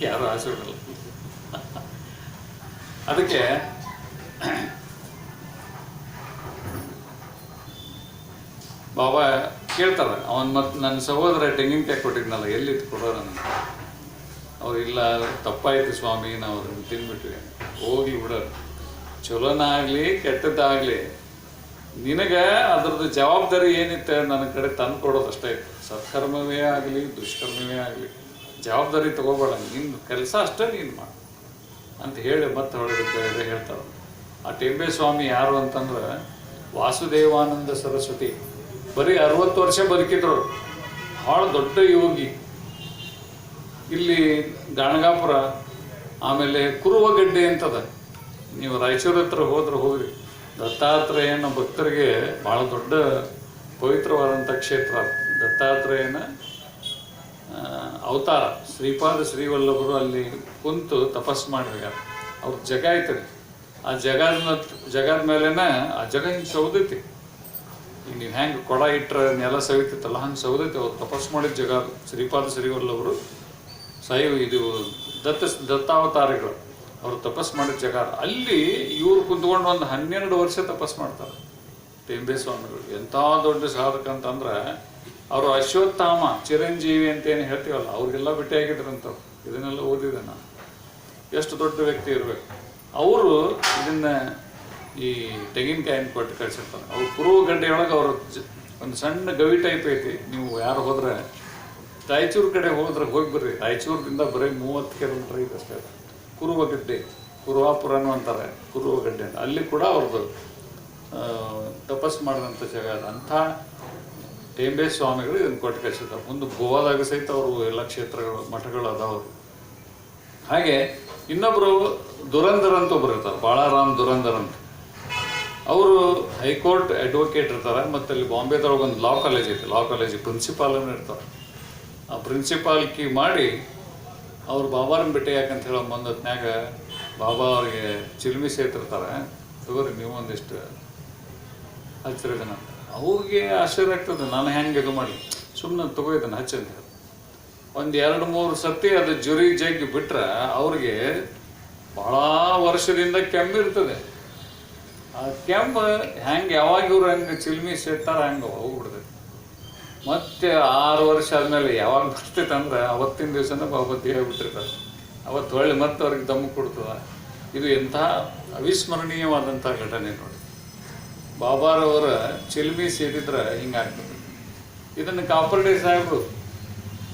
ಯಾರು ಆಸೆ ಬಿಡಲ್ಲ ಅದಕ್ಕೆ ಬಾಬಾ ಕೇಳ್ತಾರೆ ಅವನ್ ಮತ್ತೆ ನನ್ನ ಸಹೋದರ ತೆಂಗಿನಕಾಯಿ ಕೊಟ್ಟಿದ್ನಲ್ಲ ಎಲ್ಲಿ ಕೊಡೋ ನನಗೆ ಅವ್ರು, ಇಲ್ಲ, ತಪ್ಪಾಯ್ತು ಸ್ವಾಮಿ, ನಾವು ಅದನ್ನು ತಿಂದ್ಬಿಟ್ವಿ ಹೋಗಿ ಬಿಡೋರು ಚಲೋನಾಗ್ಲಿ, ಕೆಟ್ಟದ್ದಾಗಲಿ. ನಿನಗೆ ಅದ್ರದ್ದು ಜವಾಬ್ದಾರಿ ಏನಿತ್ತು? ನನ್ನ ಕಡೆ ತಂದು ಕೊಡೋದು ಅಷ್ಟೇ. ಇತ್ತು ಸತ್ಕರ್ಮವೇ ಆಗಲಿ, ದುಷ್ಕರ್ಮವೇ ಆಗಲಿ. ಜವಾಬ್ದಾರಿ ತಗೋಬೇಡ ನಿನ್ನ ಕೆಲಸ ಅಷ್ಟೇ ನೀನು ಮಾಡು ಅಂತ ಹೇಳಿ ಮತ್ತೆ ಹೊರಡಿದ್ದಾರೆ ಹೇಳ್ತಾರೆ ಆ ಟೆಂಬೆ ಸ್ವಾಮಿ ಯಾರು ಅಂತಂದ್ರೆ ವಾಸುದೇವಾನಂದ ಸರಸ್ವತಿ. ಬರೀ ಅರವತ್ತು ವರ್ಷ ಬದುಕಿದ್ರು. ಭಾಳ ದೊಡ್ಡ ಯೋಗಿ. ಇಲ್ಲಿ ಗಾಣಗಾಪುರ, ಆಮೇಲೆ ಕುರುವಗಡ್ಡೆ ಅಂತದ. ನೀವು ರಾಯಚೂರು ಹತ್ರ ಹೋದ್ರೆ ಹೋಗ್ರಿ. ದತ್ತಾತ್ರೇಯನ ಭಕ್ತರಿಗೆ ಭಾಳ ದೊಡ್ಡ ಪವಿತ್ರವಾದಂಥ ಕ್ಷೇತ್ರ ದತ್ತಾತ್ರೇಯನ ಅವತಾರ, ಶ್ರೀಪಾದ ಶ್ರೀವಲ್ಲಭರು ಅಲ್ಲಿ ಕುಂತು ತಪಸ್ ಮಾಡಿದಾಗ ಅವ್ರ ಜಗ ಐತ್ರಿ ಆ ಜಗದ ಜಗದ ಮೇಲೆನ ಆ ಜಗ ಹಿಂಗೆ ಸೌದೈತಿ. ಈಗ ನೀವು ಹೆಂಗೆ ಕೊಡ ಇಟ್ಟರೆ ನೆಲ ಸವಿತಿತ್ತಲ್ಲ, ಹಂಗೆ ಸೌದೈತಿ. ಅವ್ರು ತಪಸ್ ಮಾಡಿದ ಜಗ ಶ್ರೀಪಾದ ಶ್ರೀವಲ್ಲಭರು ಸಾಯಿ ಇದು ದತ್ತ, ದತ್ತಾವತಾರಿಗಳು. ಅವರು ತಪಸ್ ಮಾಡಿದ ಜಗ ಅಲ್ಲಿ ಇವ್ರು ಕುಂತ್ಕೊಂಡು ಒಂದು ಹನ್ನೆರಡು ವರ್ಷ ತಪಸ್ ಮಾಡ್ತಾರೆ. ಟೆಂಬೆ ಸ್ವಾಮಿಗಳು ಎಂಥ ದೊಡ್ಡ ಸಾಧಕ ಅಂತಂದ್ರೆ ಅವರು ಅಶ್ವತ್ಥಾಮ, ಚಿರಂಜೀವಿ ಅಂತ ಏನು ಹೇಳ್ತೀವಲ್ಲ, ಅವ್ರಿಗೆಲ್ಲ ಅಂತ ಇದನ್ನೆಲ್ಲ ಓದಿದೆ ನಾನು. ಎಷ್ಟು ದೊಡ್ಡ ವ್ಯಕ್ತಿ ಇರಬೇಕು. ಅವರು ಇದನ್ನ ಈ ತೆಂಗಿನಕಾಯಿನ ಕೊಟ್ಟು ಕಳಿಸಿರ್ತಾರೆ. ಅವ್ರು ಕುರುವ ಗಡ್ಡೆಯೊಳಗೆ ಅವ್ರ ಒಂದು ಸಣ್ಣ ಗವಿ ಟೈಪ್ ಐತಿ. ನೀವು ಯಾರು ಹೋದ್ರೆ, ರಾಯಚೂರು ಕಡೆ ಹೋದ್ರೆ ಹೋಗಿ ಬರ್ರಿ. ರಾಯಚೂರದಿಂದ ಬರೀ ಮೂವತ್ತು ಕಿಲೋಮೀಟರ್ ಇದೆ ಅಷ್ಟೇ. ಅದು. ಕುರುವಗಡ್ಡೆ ಕುರುವಾಪುರನು ಅಂತಾರೆ ಕುರುವಗಡ್ಡೆ ಅಂತ. ಅಲ್ಲಿ ಕೂಡ ಅವ್ರದ್ದು ತಪಸ್ಸು ತಪಸ್ ಮಾಡಿದಂಥ ಜಾಗ ಅದು. ಅಂಥ ಟೇಂಬೆ ಸ್ವಾಮಿಗಳು ಇದನ್ನು ಕೊಟ್ಟು ಕಳಿಸಿದ್ದಾರೆ ಮುಂದೆ ಗೋವಾದಾಗ ಸಹಿತ ಅವರು ಎಲ್ಲ ಕ್ಷೇತ್ರಗಳು, ಮಠಗಳು ಅದಾವ. ಹಾಗೆ ಇನ್ನೊಬ್ಬರು ದುರಂಧರ್ ಅಂತ ಒಬ್ರು ಇರ್ತಾರೆ, ಬಾಳಾರಾಮ್ ದುರಂಧರ್ ಅಂತ. ಅವರು ಹೈಕೋರ್ಟ್ ಅಡ್ವೊಕೇಟ್ ಇರ್ತಾರೆ, ಮತ್ತು ಅಲ್ಲಿ ಬಾಂಬೆದೊಳಗೆ ಒಂದು ಲಾ ಕಾಲೇಜ್ ಐತೆ. ಲಾ ಕಾಲೇಜ್ ಪ್ರಿನ್ಸಿಪಾಲನ್ನು ಇರ್ತಾರೆ. ಆ ಪ್ರಿನ್ಸಿಪಾಲ್ ಕಿ ಮಾಡಿ ಅವ್ರು ಬಾಬಾರನ್ನ ಬಿಟ್ಟೆ ಯಾಕಂತ ಹೇಳೋ ಬಂದ ಹೊತ್ನ್ಯಾಗ ಬಾಬಾ ಅವ್ರಿಗೆ ಚಿಲ್ಮಿ ಸೇತಿರ್ತಾರೆ ತಗೋರಿ ನೀವು ಒಂದಿಷ್ಟು ಅವ್ರಿಗೆ ಆಶ್ಚರ್ಯ ಆಗ್ತದೆ, ನಾನು ಹೆಂಗೆ ಇದು ಮಾಡಿ? ಸುಮ್ಮನೆ ತಗೋಯ್ತಾನೆ ಹಚ್ಚಂತ ಒಂದು ಎರಡು ಮೂರು ಸತಿ ಅದು ಜುರಿ ಜಗ್ಗಿ ಬಿಟ್ರೆ ಅವ್ರಿಗೆ ಭಾಳ ವರ್ಷದಿಂದ ಕೆಮ್ಮಿರ್ತದೆ ಆ ಕೆಮ್ಮು ಹೆಂಗೆ ಯಾವಾಗ ಇವ್ರು ಹಂಗೆ ಚಿಲ್ಮಿ ಸೇರ್ತಾರೆ ಹಂಗೆ ಹೋಗ್ಬಿಡ್ತೈತೆ ಮತ್ತೆ ಆರು ವರ್ಷ ಆದಮೇಲೆ ಯಾವಾಗ ಬರ್ತೈತೆ ಅಂದ್ರೆ ಅವತ್ತಿನ ದಿವಸನ ಬಾಬತ್ತಿ ಹೇಳ್ಬಿಟ್ಟಿರ್ತಾರೆ ಅವತ್ತು ಹೊಳ್ಳಿ ಮತ್ತೆ ಅವ್ರಿಗೆ ದಮ್ಮು ಕೊಡ್ತದ. ಇದು ಎಂಥ ಅವಿಸ್ಮರಣೀಯವಾದಂಥ ಘಟನೆ ನೋಡಿ. ಬಾಬಾರವರ ಚಿಲ್ಮಿ ಸೇರಿದ್ರೆ ಹಿಂಗಾಗ್ತದೆ ಇದನ್ನು ಕಾಪರ್ಡೆ ಸಾಹೇಬರು,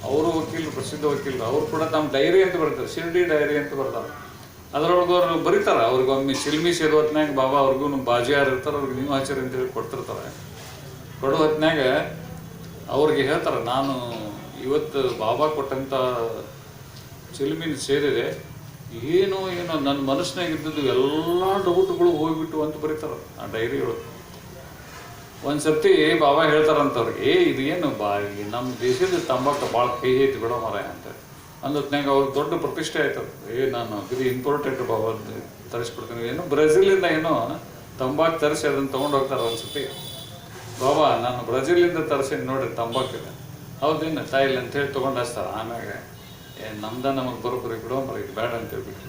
ಅವರು ವಕೀಲರು, ಪ್ರಸಿದ್ಧ ವಕೀಲರು, ಅವರು ಕೂಡ ತಮ್ಮ ಡೈರಿ ಅಂತ ಬರ್ತಾರೆ, ಶಿರ್ಡಿ ಡೈರಿ ಅಂತ ಬರ್ತಾರೆ ಅದರೊಳಗೆ ಅವ್ರು ಬರೀತಾರೆ ಅವ್ರಿಗೊಮ್ಮೆ ಚಿಲ್ಮಿ ಸೇದೋ ಹೊತ್ನ್ಯಾಗ ಬಾಬಾ ಅವ್ರಿಗೂ ಬಾಜಿಯಾರು ಇರ್ತಾರೆ, ಅವ್ರಿಗೆ ನೀವು ಆಚಾರ ಅಂತೇಳಿ ಕೊಡ್ತಿರ್ತಾರೆ. ಕೊಡೋ ಹೊತ್ನ್ಯಾಗ ಅವ್ರಿಗೆ ಹೇಳ್ತಾರೆ, ನಾನು ಇವತ್ತು ಬಾಬಾ ಕೊಟ್ಟಂಥ ಚಿಲ್ಮಿನ ಸೇರಿದೆ, ಏನೋ ಏನೋ ನನ್ನ ಮನಸ್ಸಿನಾಗ ಇದ್ದದ್ದು ಎಲ್ಲ ಡೌಟ್ಗಳು ಹೋಗ್ಬಿಟ್ಟು ಅಂತ ಬರೀತಾರೆ ಆ ಡೈರಿ ಒಳಗೆ ಒಂದು ಸರ್ತಿ ಬಾಬಾ ಹೇಳ್ತಾರಂತ ಅವ್ರಿಗೆ ಏ, ಇದು ಏನು ಬಾ ನಮ್ಮ ದೇಶದ ತಂಬಾಕು ಭಾಳ ಕೈ ಐತಿ ಬಿಡೋ ಮರ ಅಂತ. ಅಂದತ್ನಾಗ ಅವ್ರಿಗೆ ದೊಡ್ಡ ಪ್ರತಿಷ್ಠೆ ಆಯ್ತು ಏ, ನಾನು ಇದು ಇಂಪಾರ್ಟೆಂಟ್ ಬಾಬಾ ತರಿಸ್ಬಿಡ್ತೀನಿ. ಏನು, ಬ್ರೆಜಿಲಿಂದ ಏನೋ ತಂಬಾಕು ತರಿಸಿ ಅದನ್ನು ತೊಗೊಂಡು ಹೋಗ್ತಾರೆ ಒಂದು ಸರ್ತಿ ಬಾಬಾ, ನಾನು ಬ್ರೆಜಿಲಿಂದ ನೋಡಿ ನೋಡ್ರಿ ತಂಬಾಕಿದೆ ಹೌದೇನು ತಾಯಿಲ್ಲ ಅಂತ ಹೇಳಿ ತೊಗೊಂಡು ಹಚ್ತಾರೆ. ಆಮ್ಯಾಗ, ಏ, ನಮ್ದ ನಮಗೆ ಬರೋಬ್ಬರಿ ಬಿಡೋ ಮರ ಇದು ಬೇಡ ಅಂತ ಹೇಳ್ಬಿಟ್ಟು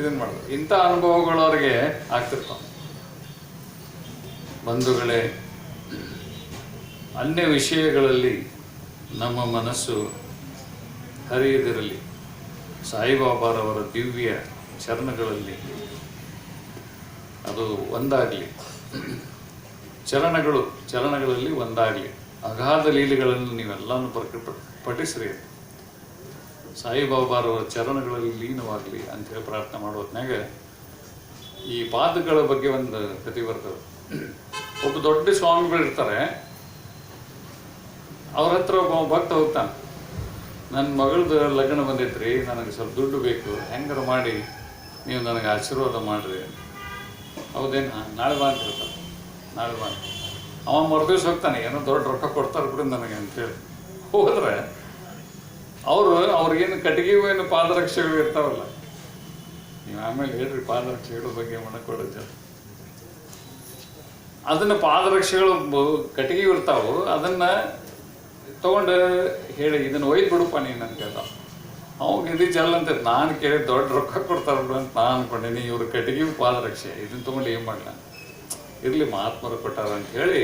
ಇದನ್ನ ಮಾಡೋದು ಇಂಥ ಅನುಭವಗಳು ಅವ್ರಿಗೆ ಆಗ್ತಿರ್ತಾವೆ ಬಂಧುಗಳೇ, ಅನ್ಯ ವಿಷಯಗಳಲ್ಲಿ ನಮ್ಮ ಮನಸ್ಸು ಹರಿಯದಿರಲಿ. ಸಾಯಿಬಾಬಾರವರ ದಿವ್ಯ ಚರಣಗಳಲ್ಲಿ ಅದು ಒಂದಾಗಲಿ. ಚರಣಗಳು ಚರಣಗಳಲ್ಲಿ ಒಂದಾಗಲಿ. ಅಗಾಧ ಲೀಲೆಗಳನ್ನು ನೀವೆಲ್ಲನೂ ಪ್ರಕಟ ಪಠಿಸ್ರಿ ಸಾಯಿಬಾಬಾರವರ ಚರಣಗಳಲ್ಲಿ ಲೀನವಾಗಲಿ ಅಂತೇಳಿ ಪ್ರಾರ್ಥನೆ ಮಾಡೋ ಹೊತ್ನ್ಯಾಗ ಈ ಪಾದಗಳ ಬಗ್ಗೆ ಒಂದು ಕತೆ ಬರ್ತದೆ. ಒಬ್ಬ ದೊಡ್ಡ ಸ್ವಾಮಿಗಳು ಇರ್ತಾರೆ. ಅವ್ರ ಹತ್ರ ಒಬ್ಬ ಭಕ್ತ ಹೋಗ್ತಾನೆ. ನನ್ನ ಮಗಳದು ಲಗ್ನ ಬಂದೈತ್ರಿ, ನನಗೆ ಸ್ವಲ್ಪ ದುಡ್ಡು ಬೇಕು, ಹೆಂಗಾರ ಮಾಡಿ, ನೀವು ನನಗೆ ಆಶೀರ್ವಾದ ಮಾಡಿರಿ. ಹೌದೇನು? ನಾಳೆ ಬಾ ಅಂತ ಹೇಳ್ತಾರೆ ನಾಳೆ ಬಾ. ಅವ ಮರುದಿವ್ಸ ಹೋಗ್ತಾನೆ. ಏನೋ ದೊಡ್ಡ ರೊಕ್ಕ ಕೊಡ್ತಾರೆ ಬಿಡು ನನಗೆ ಅಂತೇಳಿ ಹೋದ್ರೆ ಅವರು ಅವ್ರಿಗೇನು ಕಟ್ಟಿಗೆ ಏನು ಪಾದರಕ್ಷೆಗಳು ಇರ್ತಾವಲ್ಲ? ನೀವು ಆಮೇಲೆ ಹೇಳ್ರಿ, ಪಾದರಕ್ಷೆಗಳ ಬಗ್ಗೆ ಮನಕೊಡೋದು ಅದನ್ನ ಪಾದರಕ್ಷೆಗಳು ಕಟ್ಟಿಗೆ ಇರ್ತಾವು, ಅದನ್ನ ತೊಗೊಂಡು ಹೇಳಿ, ಇದನ್ನು ಒಯ್ದು ಬಿಡುಪ ನೀನು ಅಂತ ಕೇಳ್ದ ಅವಾಗ ಇದು ಜಲ್ ಅಂತ ನಾನು ಕೇಳಿ ದೊಡ್ಡ ರೊಕ್ಕ ಕೊಡ್ತಾರ ಅಂತ ನಾನು ಅನ್ಕೊಂಡೀನಿ ಇವ್ರ ಕಟ್ಟಿಗೆ ಪಾದರಕ್ಷೆ ಇದನ್ನ ತೊಗೊಂಡು ಏನು ಮಾಡಲ? ಇರಲಿ, ಮಹಾತ್ಮರು ಕೊಟ್ಟಾರ ಅಂತ ಹೇಳಿ,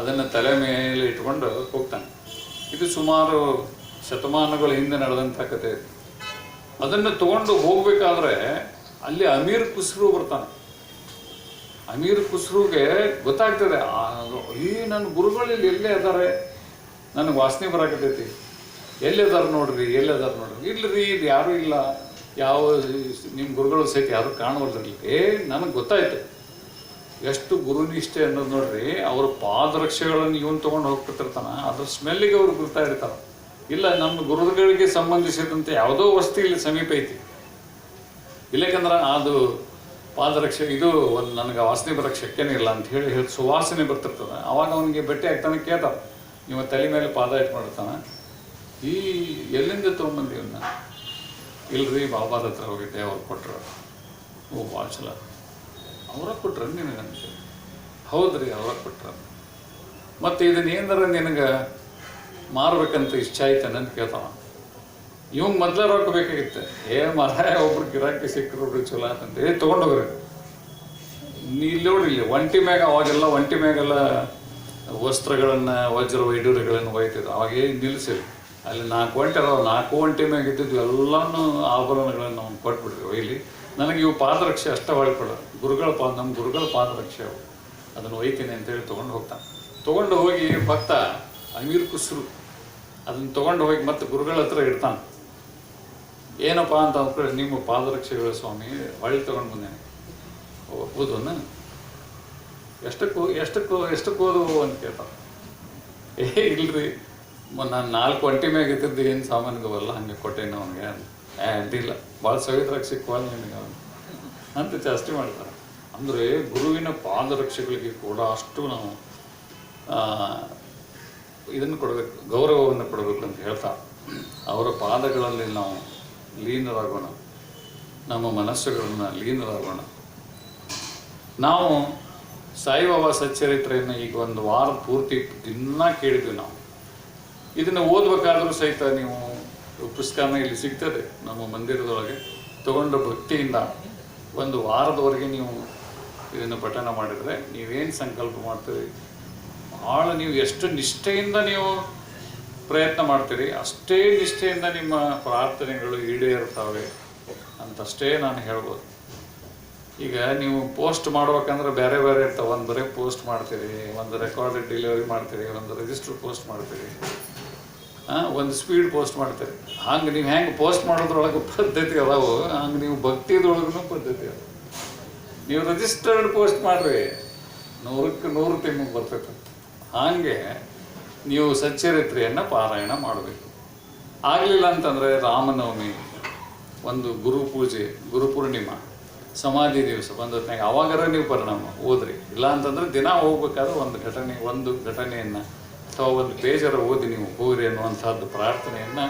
ಅದನ್ನು ತಲೆ ಮೇಲೆ ಇಟ್ಕೊಂಡು ಹೋಗ್ತಾನೆ. ಇದು ಸುಮಾರು ಶತಮಾನಗಳ ಹಿಂದೆ ನಡೆದಂಥ ಕತೆ. ಇದು. ಅದನ್ನು ತಗೊಂಡು ಹೋಗ್ಬೇಕಾದ್ರೆ ಅಲ್ಲಿ ಅಮೀರ್ ಕುಸ್ರು ಬರ್ತಾನೆ. ಅಮೀರ್ ಕುಸ್ರುಗೆ ಗೊತ್ತಾಗ್ತದೆ ಈ ನನ್ನ ಗುರುಗಳು ಇಲ್ಲಿ ಎಲ್ಲೇ ಅದಾರೆ ನನಗೆ ವಾಸನೆ ಬರಾಕತೈತಿ ಎಲ್ಲಿ ಅದಾರ ನೋಡ್ರಿ, ಎಲ್ಲಿ ಅದಾರ ನೋಡ್ರಿ? ರೀ ಇದು ಯಾರೂ ಇಲ್ಲ. ಯಾವ, ನಿಮ್ಮ ಗುರುಗಳು ಸಹಿತ ಯಾರು ಕಾಣುವಲ್ರಿ ಏ, ನನಗೆ ಗೊತ್ತಾಯ್ತು. ಎಷ್ಟು ಗುರುನಿಷ್ಠೆ ಅನ್ನೋದು ನೋಡ್ರಿ, ಅವ್ರ ಪಾದರಕ್ಷೆಗಳನ್ನು ಇವನ್ ತೊಗೊಂಡು ಹೋಗ್ಬಿಟ್ಟಿರ್ತಾನ. ಅದ್ರ ಸ್ಮೆಲ್ಲಿಗೆ ಅವ್ರು ಗುರ್ತಾ ಇರ್ತಾರ ಇಲ್ಲ, ನಮ್ಮ ಗುರುಗಳಿಗೆ ಸಂಬಂಧಿಸಿದಂತೆ ಯಾವುದೋ ವಸ್ತು ಇಲ್ಲಿ ಸಮೀಪ ಐತಿ. ಇಲ್ಲಕಂದ್ರೆ ಅದು ಪಾದರಕ್ಷೆ, ಇದು ಒಂದು ನನಗೆ ವಾಸನೆ ಬರೋಕ್ಕೆ ಶಕ್ಯನೇ ಇಲ್ಲ ಅಂತ ಹೇಳಿ ಹೇಳಿ ಸುವಾಸನೆ ಬರ್ತಿರ್ತದೆ. ಅವಾಗ ಅವನಿಗೆ ಭೇಟಿ ಆಗ್ತಾನೆ ಕೇಳ್ತಾನೆ. ನೀವು ತಲೆ ಮೇಲೆ ಪಾದ ಇಟ್ಟು ಮಾಡ್ತಾನೆ ಈ ಎಲ್ಲಿಂದ ತೊಗೊಂಬಂದಿ ಇವನ್ನ ಇಲ್ರಿ, ಬಾಬಾದ ಹತ್ರ ಹೋಗಿದ್ದೆ, ಅವ್ರು ಕೊಟ್ಟರು ಓ ಭಾಳ ಚಲೋ. ಅವರ ಕೊಟ್ರ ನಿನಗಂತ? ಹೌದ್ರಿ ಅವರ ಕೊಟ್ರ ಮತ್ತು ಇದನ್ನ ಏನಾರ ನಿನಗೆ ಮಾರ್ಬೇಕಂತ ಇಷ್ಟ ಆಯ್ತಾನೆ ಅಂತ ಕೇಳ್ತಾವ ಇವಂಗೆ ಮೊದ್ಲೇ ರೊಕ್ಕ ಬೇಕಾಗಿತ್ತು. ಏ ಮರ, ಒಬ್ರು ಗಿರಾಕಿ ಸಿಕ್ಕರು ಚಲೋ ಅಂತ ಏ ತೊಗೊಂಡೋಗ್ರಿ ನೀ ಇಲ್ಲಿ ನೋಡ್ರಿ, ಇಲ್ಲಿ ಒಂಟಿ ಮ್ಯಾಗ, ಅವಾಗೆಲ್ಲ ಒಂಟಿ ಮ್ಯಾಗೆಲ್ಲ ವಸ್ತ್ರಗಳನ್ನು, ವಜ್ರ ವೈಡೂರ್ಯಗಳನ್ನು ಒಯ್ತಿದ್ರು ಅವಾಗೇ ನಿಲ್ಲಿಸಿರಿ ಅಲ್ಲಿ ನಾಲ್ಕು ಒಂಟೆ ಅದಾವ. ನಾಲ್ಕು ಒಂಟಿ ಮ್ಯಾಗ ಇದ್ದಿದ್ದು ಎಲ್ಲಾನು ಆಭರಣಗಳನ್ನು ಅವ್ನು ಕೊಟ್ಬಿಡ್ರಿ ಒಯ್ಲಿ. ನನಗೆ ಇವು ಪಾದರಕ್ಷೆ ಅಷ್ಟೇ ಹೊಳ್ಕೊಡ. ಗುರುಗಳ ಪಾ ನಮ್ಮ ಗುರುಗಳ ಪಾದರಕ್ಷೆ ಅವು. ಅದನ್ನು ಒಯ್ತೀನಿ ಅಂತೇಳಿ ತೊಗೊಂಡು ಹೋಗ್ತಾನೆ. ತೊಗೊಂಡು ಹೋಗಿ ಭಕ್ತ ಅಮೀರ್ ಕುಸ್ರು ಅದನ್ನು ತೊಗೊಂಡು ಹೋಗಿ ಮತ್ತೆ ಗುರುಗಳ ಹತ್ರ ಇಡ್ತಾನೆ. ಏನಪ್ಪ ಅಂತ ಅಂದ್ಕೊಂಡು ನಿಮ್ಮ ಪಾದರಕ್ಷೆಗಳ ಸ್ವಾಮಿ, ಹೊಳ್ಳಿ ತಗೊಂಡು ಬಂದೇನೆ. ಹೌದನ್ನ ಎಷ್ಟಕ್ಕೂ ಎಷ್ಟಕ್ಕೂ, ಎಷ್ಟಕ್ಕೆ ಓದು ಅಂತ ಕೇಳ್ತಾರೆ ಏ, ಇಲ್ರಿ ನಾನು ನಾಲ್ಕು ಒಂಟಿ ಮ್ಯಾಗ ಇದ್ದಿದ್ದು ಏನು ಸಾಮಾನ್ಯವಲ್ಲ ಹಂಗೆ ಕೊಟ್ಟೇನು ಅವನಿಗೆ ಏ ಇಲ್ಲ ಭಾಳ ಸವಿದ್ರಾಗ ಸಿಕ್ಕುವಲ್ಲ ನಿಮಗೆ ಅವನು. ಅಂತ ಜಾಸ್ತಿ ಮಾಡ್ತಾರೆ ಅಂದರೆ ಗುರುವಿನ ಪಾದರಕ್ಷೆಗಳಿಗೆ ಕೂಡ ಅಷ್ಟು ನಾವು ಇದನ್ನು ಕೊಡಬೇಕು, ಗೌರವವನ್ನು ಕೊಡಬೇಕು ಅಂತ ಹೇಳ್ತಾ, ಅವರ ಪಾದಗಳಲ್ಲಿ ನಾವು ಲೀನರಾಗೋಣ. ನಮ್ಮ ಮನಸ್ಸುಗಳನ್ನು ಲೀನರಾಗೋಣ. ನಾವು ಸಾಯಿಬಾಬಾ ಸಚ್ಚರಿತ್ರೆಯನ್ನು ಈಗ ಒಂದು ವಾರ ಪೂರ್ತಿ ದಿನ ಕೇಳಿದ್ವಿ ನಾವು. ಇದನ್ನು ಓದಬೇಕಾದರೂ ಸಹಿತ ನೀವು ಪುಸ್ತಕನ ಇಲ್ಲಿ ಸಿಗ್ತದೆ ನಮ್ಮ ಮಂದಿರದೊಳಗೆ. ತಗೊಂಡ ಭಕ್ತಿಯಿಂದ ಒಂದು ವಾರದವರೆಗೆ ನೀವು ಇದನ್ನು ಪಠನ ಮಾಡಿದರೆ ನೀವೇನು ಸಂಕಲ್ಪ ಮಾಡ್ತೀರಿ? ಭಾಳ ನೀವು ಎಷ್ಟು ನಿಷ್ಠೆಯಿಂದ ನೀವು ಪ್ರಯತ್ನ ಮಾಡ್ತೀರಿ, ಅಷ್ಟೇ ನಿಷ್ಠೆಯಿಂದ ನಿಮ್ಮ ಪ್ರಾರ್ಥನೆಗಳು ಈಡೇರ್ತವೆ ಅಂತಷ್ಟೇ ನಾನು ಹೇಳ್ಬೋದು. ಈಗ ನೀವು ಪೋಸ್ಟ್ ಮಾಡ್ಬೇಕಂದ್ರೆ ಬೇರೆ ಬೇರೆ ಇರ್ತಾವೆ. ಒಂದು ಬರೀ ಪೋಸ್ಟ್ ಮಾಡ್ತೀರಿ, ಒಂದು ರೆಕಾರ್ಡ್ ಡೆಲಿವರಿ ಮಾಡ್ತೀರಿ, ಒಂದು ರಿಜಿಸ್ಟರ್ ಪೋಸ್ಟ್ ಮಾಡ್ತೀರಿ ಒಂದು ಸ್ಪೀಡ್ ಪೋಸ್ಟ್ ಮಾಡ್ತೀರಿ. ಹಂಗೆ ನೀವು ಹೆಂಗೆ ಪೋಸ್ಟ್ ಮಾಡೋದ್ರೊಳಗೆ ಪದ್ಧತಿ ಅದಾವು, ಹಂಗೆ ನೀವು ಭಕ್ತಿದೊಳಗೂ ಪದ್ಧತಿ ಅದ ನೀವು ರಿಜಿಸ್ಟರ್ಡ್ ಪೋಸ್ಟ್ ಮಾಡ್ರಿ, ನೂರಕ್ಕೆ ನೂರು ಟೈಮಿಗೆ ಬರ್ತೈತೆ. ಹಾಗೆ ನೀವು ಸಚ್ಚರಿತ್ರೆಯನ್ನು ಪಾರಾಯಣ ಮಾಡಬೇಕು. ಆಗಲಿಲ್ಲ ಅಂತಂದರೆ ರಾಮನವಮಿ, ಒಂದು ಗುರು ಪೂಜೆ, ಗುರು ಪೂರ್ಣಿಮಾ, ಸಮಾಧಿ ದಿವಸ ಬಂದೊತ್ತಿನಾಗ ಅವಾಗರ ನೀವು ಪರಿಣಾಮ ಓದ್ರಿ ಇಲ್ಲ ಅಂತಂದರೆ ದಿನ ಹೋಗ್ಬೇಕಾದ್ರೆ ಒಂದು ಘಟನೆ, ಒಂದು ಘಟನೆಯನ್ನು ಅಥವಾ ಒಂದು ಪೇಜರ ಓದಿ ನೀವು ಹೋಗ್ರಿ ಅನ್ನುವಂಥದ್ದು ಪ್ರಾರ್ಥನೆಯನ್ನು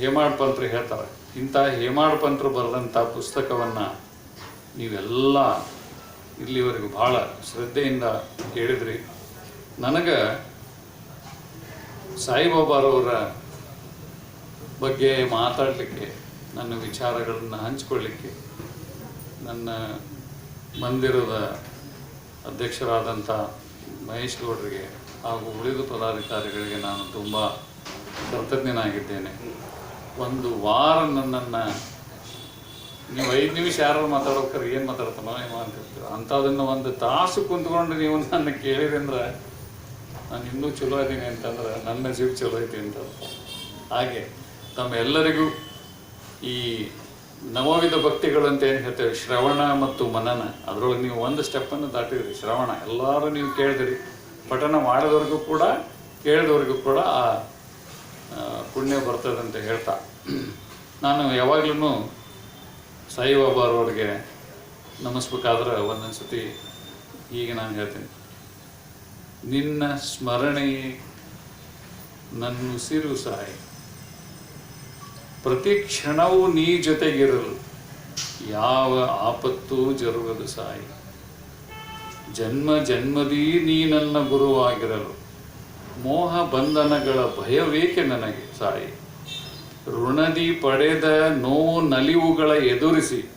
ಹೇಮಾಡ್ ಪಂತ್ರು ಹೇಳ್ತಾರೆ. ಇಂಥ ಹೇಮಾಡ್ ಪಂತ್ರು ಬರೆದಂಥ ಪುಸ್ತಕವನ್ನು ನೀವೆಲ್ಲ ಇಲ್ಲಿವರೆಗೂ ಭಾಳ ಶ್ರದ್ಧೆಯಿಂದ ಕೇಳಿದ್ರಿ. ನನಗೆ ಸಾಯಿಬಾಬಾರವರ ಬಗ್ಗೆ ಮಾತಾಡಲಿಕ್ಕೆ, ನನ್ನ ವಿಚಾರಗಳನ್ನು ಹಂಚಿಕೊಳ್ಳಿಕ್ಕೆ, ನನ್ನ ಮಂದಿರದ ಅಧ್ಯಕ್ಷರಾದಂಥ ಮಹೇಶ್ ಗೌಡರಿಗೆ ಹಾಗೂ ಉಳಿದ ಪದಾಧಿಕಾರಿಗಳಿಗೆ ನಾನು ತುಂಬ ಕೃತಜ್ಞನಾಗಿದ್ದೇನೆ. ಒಂದು ವಾರ ನನ್ನನ್ನು ನೀವು ಐದು ನಿಮಿಷ ಯಾರು ಮಾತಾಡ್ಬೇಕಾರೆ ಏನು ಮಾತಾಡ್ತಾನೋ ಏನೋ ಅಂತಿರ್ತೀರ. ಅಂಥದನ್ನು ಒಂದು ತಾಸು ಕುಂತ್ಕೊಂಡು ನೀವು ನನ್ನ ಕೇಳಿರಿ ಅಂದ್ರೆ ನಾನು ಇನ್ನೂ ಚಲೋ ಇದ್ದೀನಿ ಅಂತಂದ್ರೆ ನನ್ನ ಜೀವ ಚಲೋ ಐತಿ ಅಂತ. ಹಾಗೆ ತಮ್ಮೆಲ್ಲರಿಗೂ ಈ ನವವಿಧ ಭಕ್ತಿಗಳು ಅಂತ ಏನು ಹೇಳ್ತೇವೆ, ಶ್ರವಣ ಮತ್ತು ಮನನ, ಅದರೊಳಗೆ ನೀವು ಒಂದು ಸ್ಟೆಪ್ಪನ್ನು ದಾಟಿದ್ರಿ. ಶ್ರವಣ, ಎಲ್ಲರೂ ನೀವು ಕೇಳಿದಿರಿ. ಪಠನ ಮಾಡಿದವ್ರಿಗೂ ಕೂಡ, ಕೇಳಿದವ್ರಿಗೂ ಕೂಡ ಆ ಪುಣ್ಯ ಬರ್ತದೆ ಅಂತ ಹೇಳ್ತಾ. ನಾನು ಯಾವಾಗ್ಲೂ ಸಾಯಿಬಾಬಾರವ್ರಿಗೆ ನಮಿಸ್ಬೇಕಾದ್ರೆ ಒಂದೊಂದು ಸತಿ ಹೀಗೆ ನಾನು ಹೇಳ್ತೀನಿ. ನಿನ್ನ ಸ್ಮರಣೆಯೇ ನನ್ನುಸಿರು ಸಾಯಿ. ಪ್ರತಿ ಕ್ಷಣವೂ ನೀ ಜೊತೆಗಿರಲು ಯಾವ ಆಪತ್ತೂ ಜರುಗದು ಸಾಯಿ. ಜನ್ಮ ಜನ್ಮದೀ ನೀ ನನ್ನ ಗುರುವಾಗಿರಲು ಮೋಹ ಬಂಧನಗಳ ಭಯವೇಕೆ ನನಗೆ ಸಾಯಿ. ಋಣದಿ ಪಡೆದ ನೋ ನಲಿವುಗಳ ಎದುರಿಸಿ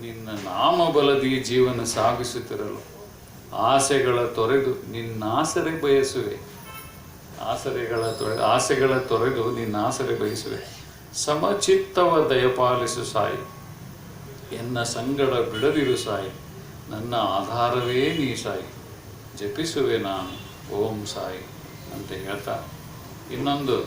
ನಿನ್ನ ನಾಮಬಲದಿ ಜೀವನ ಸಾಗಿಸುತ್ತಿರಲು ಆಸೆಗಳ ತೊರೆದು ನಿನ್ನ ಆಸರೆ ಬಯಸುವೆ. ಆಸರೆಗಳ ತೊರೆ, ಆಸೆಗಳ ತೊರೆದು ನಿನ್ನ ಆಸರೆ ಬಯಸುವೆ. ಸಮಚಿತ್ತವ ದಯಪಾಲಿಸು ಸಾಯಿ. ಎನ್ನ ಸಂಗಡ ಬಿಡದಿರು ಸಾಯಿ. ನನ್ನ ಆಧಾರವೇ ನೀ ಸಾಯಿ. ಜಪಿಸುವೆ ನಾನು, ಓಂ ಸಾಯಿ, ಅಂತ ಹೇಳ್ತಾ ಇನ್ನೊಂದು.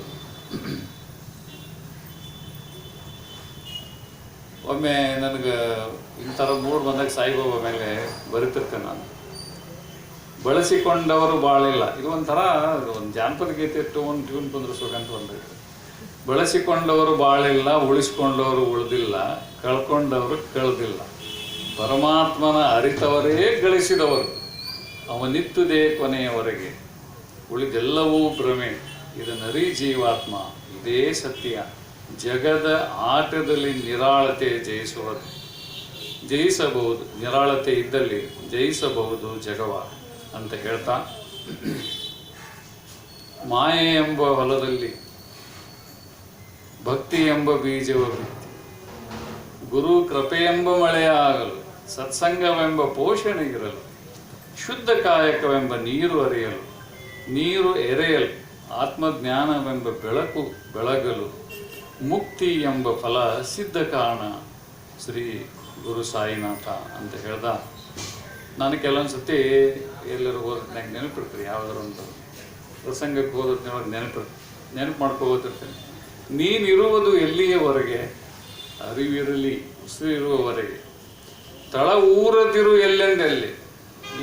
ಒಮ್ಮೆ ನನಗೆ ಇಂಥರ ಮೂಡ್ ಬಂದಾಗ ಸಾಯಿಬಾಬಾ ಮೇಲೆ ಬರಿತಿರ್ತೇನೆ ನಾನು. ಬಳಸಿಕೊಂಡವರು ಬಾಳಿಲ್ಲ. ಇದು ಒಂಥರ ಒಂದು ಜಾನಪದ ಗೀತೆ ಇಟ್ಟು ಒಂದು ಟ್ಯೂನ್ ಸುಗಂತ ಬಂದೈತೆ ಬಳಸಿಕೊಂಡವರು ಬಾಳಿಲ್ಲ, ಉಳಿಸ್ಕೊಂಡವರು ಉಳಿದಿಲ್ಲ, ಕಳ್ಕೊಂಡವರು ಕಳೆದಿಲ್ಲ. ಪರಮಾತ್ಮನ ಅರಿತವರೇ ಗಳಿಸಿದವರು. ಅವನಿತ್ತುದೇ ಕೊನೆಯವರೆಗೆ. ಉಳಿದೆಲ್ಲವೂ ಭ್ರಮೆ. ಇದನ್ನರಿ ಜೀವಾತ್ಮ. ಇದೇ ಸತ್ಯ. ಜಗದ ಆಟದಲ್ಲಿ ನಿರಾಳತೆ ಜಯಿಸುವುದು. ಜಯಿಸಬಹುದು. ನಿರಾಳತೆ ಇದ್ದಲ್ಲಿ ಜಯಿಸಬಹುದು ಜಗವ. ಅಂತ ಹೇಳ್ತಾ, ಮಾಯೆ ಎಂಬ ಹೊಲದಲ್ಲಿ ಭಕ್ತಿ ಎಂಬ ಬೀಜವ ಬಿತ್ತಿ. ಗುರು ಕೃಪೆ ಎಂಬ ಮಳೆಯಾಗಲು, ಸತ್ಸಂಗವೆಂಬ ಪೋಷಣೆ ಇರಲು, ಶುದ್ಧ ಕಾಯಕವೆಂಬ ನೀರು ಅರಿಯಲು ನೀರು ಎರೆಯಲು, ಆತ್ಮಜ್ಞಾನವೆಂಬ ಬೆಳಕು ಬೆಳಗಲು, ಮುಕ್ತಿ ಎಂಬ ಫಲ ಸಿದ್ಧ ಕಾರಣ ಶ್ರೀ ಗುರು ಸಾಯಿನಾಥ ಅಂತ ಹೇಳ್ದ. ನಾನು ಕೆಲವೊಂದು ಸತಿ ಎಲ್ಲರೂ ಹೋದ ನಂಗೆ ನೆನಪಿಡ್ತೀರಿ ಯಾವ್ದಾರು ಒಂದು ಪ್ರಸಂಗಕ್ಕೆ ಹೋದ್ರೆ ನೆನಪು ನೆನಪು ಮಾಡ್ಕೋತಿರ್ತೇನೆ ನೀನಿರುವುದು ಎಲ್ಲಿಯವರೆಗೆ ಅರಿವಿರಲಿ ಉಸಿರಿರುವವರೆಗೆ ತಳ ಊರದಿರು ಎಲ್ಲೆಂದೆಲ್ಲಿ,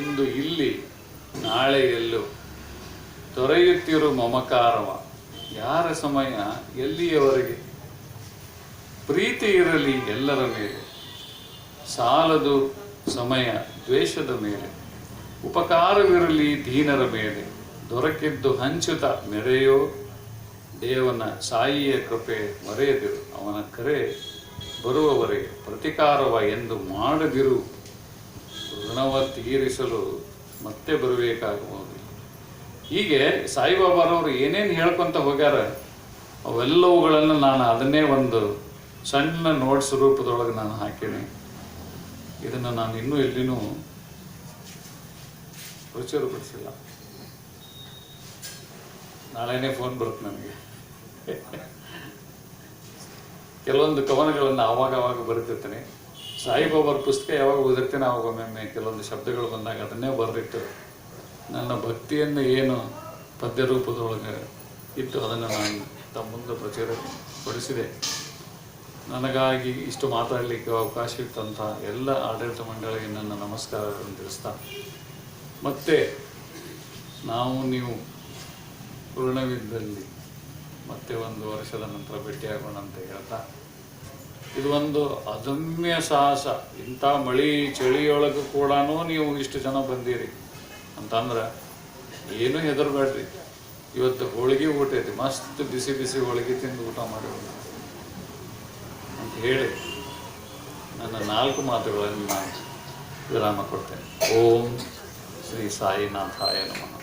ಇಂದು ಇಲ್ಲಿ, ನಾಳೆ ಎಲ್ಲೋ. ತೊರೆಯುತ್ತಿರು ಮಮಕಾರವ. ಯಾರ ಸಮಯ ಎಲ್ಲಿಯವರೆಗೆ ಪ್ರೀತಿ ಇರಲಿ ಎಲ್ಲರ ಮೇಲೆ. ಸಾಲದು ಸಮಯ. ದ್ವೇಷದ ಮೇಲೆ ಉಪಕಾರವಿರಲಿ ದೀನರ ಮೇಲೆ, ದೊರಕಿದ್ದು ಹಂಚುತ ಮೆರೆಯೋ ದೇವನ ಸಾಯಿಯ ಕೃಪೆ ಮರೆಯದಿರು, ಅವನ ಕರೆ ಬರುವವರೆಗೆ ಪ್ರತಿಕಾರವ ಎಂದು ಮಾಡದಿರು, ಋಣವ ತೀರಿಸಲು ಮತ್ತೆ ಬರಬೇಕಾಗಬಹುದು. ಹೀಗೆ ಸಾಯಿಬಾಬಾರವರು ಏನೇನು ಹೇಳ್ಕೊತ ಹೋಗ್ಯಾರ, ಅವೆಲ್ಲವುಗಳನ್ನು ನಾನು ಅದನ್ನೇ ಒಂದು ಸಣ್ಣ ನೋಟ್ಸ್ ರೂಪದೊಳಗೆ ನಾನು ಹಾಕೀನಿ. ಇದನ್ನು ನಾನು ಇನ್ನೂ ಎಲ್ಲಿನೂ ಪ್ರಚುರಪಡಿಸಿಲ್ಲ ನಾಳೆನೇ ಫೋನ್ ಬರುತ್ತೆ ನನಗೆ. ಕೆಲವೊಂದು ಕವನಗಳನ್ನು ಆವಾಗ ಆವಾಗ ಬರೆದಿರ್ತೀನಿ ಸಾಯಿಬಾಬಾರ ಪುಸ್ತಕ ಯಾವಾಗ ಓದಿರ್ತೀನಿ ಆವಾಗ ಒಮ್ಮೊಮ್ಮೆ ಕೆಲವೊಂದು ಶಬ್ದಗಳು ಬಂದಾಗ ಅದನ್ನೇ ಬರೆದಿಟ್ಟು ನನ್ನ ಭಕ್ತಿಯನ್ನು ಏನು ಪದ್ಯ ರೂಪದೊಳಗೆ ಇಟ್ಟು ಅದನ್ನು ನಾನು ತಮ್ಮ ಮುಂದೆ ಪ್ರಚಾರ ಪಡಿಸಿದೆ. ನನಗಾಗಿ ಇಷ್ಟು ಮಾತಾಡಲಿಕ್ಕೆ ಅವಕಾಶ ಇತ್ತಂಥ ಎಲ್ಲ ಆಡಳಿತ ಮಂಡಳಿಗೆ ನನ್ನ ನಮಸ್ಕಾರಗಳನ್ನು ತಿಳಿಸ್ತಾ, ಮತ್ತೆ ನಾವು ನೀವು ಪೂರ್ಣವಿದ್ದಲ್ಲಿ ಮತ್ತೆ ಒಂದು ವರ್ಷದ ನಂತರ ಭೇಟಿಯಾಗೋಣ ಅಂತ ಹೇಳ್ತಾ, ಇದು ಒಂದು ಅದಮ್ಯ ಸಾಹಸ. ಇಂಥ ಮಳಿ ಚಳಿಯೊಳಗೂ ಕೂಡ ನೀವು ಇಷ್ಟು ಜನ ಬಂದಿರಿ ಅಂತಂದ್ರೆ ಏನೂ ಹೆದರಬೇಡ್ರಿ. ಇವತ್ತು ಹೋಳಿಗೆ ಊಟ ಐತಿ, ಮಸ್ತ್ ಬಿಸಿ ಬಿಸಿ ಹೋಳಿಗೆ ತಿಂದು ಊಟ ಮಾಡಿ. ಹೇಳಿ. ನನ್ನ ನಾಲ್ಕು ಮಾತುಗಳನ್ನು ನಾನು ವಿರಾಮ ಕೊಡ್ತೇನೆ. ಓಂ ಶ್ರೀ ಸಾಯಿನಾಥಾಯ ನಮಃ.